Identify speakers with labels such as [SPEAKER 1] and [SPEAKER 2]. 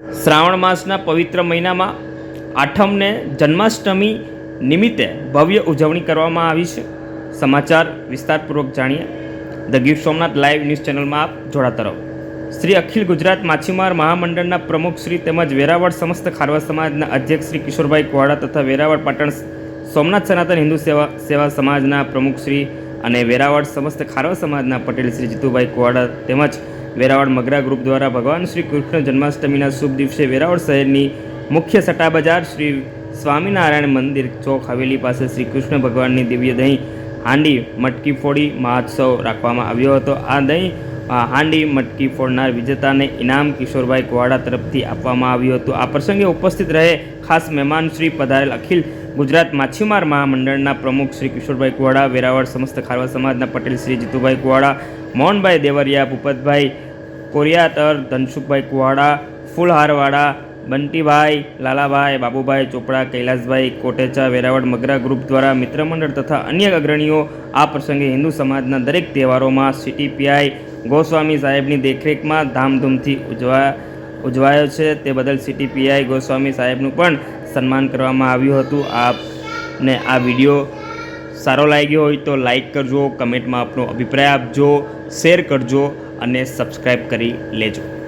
[SPEAKER 1] શ્રાવણ માસના પવિત્ર મહિનામાં આઠમને જન્માષ્ટમી નિમિત્તે ભવ્ય ઉજવણી કરવામાં આવી છે. સમાચાર વિસ્તારપૂર્વક જાણીએ. The Gir Somnath live news ચેનલમાં આપ જોડાતા રહો શ્રી અખિલ ગુજરાત માછીમાર મહામંડળના પ્રમુખ શ્રી તેમજ વેરાવળ સમસ્ત ખારવા સમાજના અધ્યક્ષ શ્રી કિશોરભાઈ કુવાડા તથા વેરાવળ પાટણ સોમનાથ સનાતન હિન્દુ સેવા સેવા સમાજના પ્રમુખ શ્રી અને વેરાવળ સમસ્ત ખારવા સમાજના પટેલ શ્રી જીતુભાઈ કુવાડા તેમજ વેરાવળ મગરા ગ્રુપ દ્વારા ભગવાન શ્રી કૃષ્ણ જન્માષ્ટમીના શુભ દિવસે વેરાવળ શહેરની મુખ્ય સટા બજાર શ્રી સ્વામિનારાયણ મંદિર ચોક હવેલી પાસે શ્રી કૃષ્ણ ભગવાનની દિવ્ય દહીં હાંડી મટકી ફોડી મહોત્સવ રાખવામાં આવ્યો હતો. આ દહીં હાંડી મટકી ફોડનાર વિજેતાને ઇનામ કિશોરભાઈ કુવાડા તરફથી આપવામાં આવ્યું હતું. આ પ્રસંગે ઉપસ્થિત રહે ખાસ મહેમાન શ્રી પધારેલ અખિલ ગુજરાત માછીમાર મહામંડળના પ્રમુખ શ્રી કિશોરભાઈ કુવાડા, વેરાવળ સમસ્ત ખારવા સમાજના પટેલ શ્રી જીતુભાઈ કુવાડા, મોહનભાઈ દેવરિયા, ભૂપતભાઈ કોરિયાતર ધનસુખભાઈ કુવાડા, ફૂલહારવાડા, બંટીભાઈ લાલાભાઈ, બાબુભાઈ ચોપડા, કૈલાસભાઈ કોટેચા, વેરાવળ મગરા ગ્રુપ દ્વારા મિત્રમંડળ તથા અન્ય અગ્રણીઓ આ પ્રસંગે હિન્દુ સમાજના દરેક તહેવારોમાં સીટીપીઆઈ ગોસ્વામી સાહેબની દેખરેખમાં ધામધૂમથી ઉજવા ઉજવાયો છે. તે બદલ સીટીપીઆઈ ગોસ્વામી સાહેબનું પણ સન્માન કરવામાં આવ્યું હતું. આપને આ વીડિયો સારો લાગ્યો હોય તો લાઈક કરજો, કમેન્ટમાં આપનો અભિપ્રાય આપજો, શેર કરજો અને સબસ્ક્રાઈબ કરી લેજો.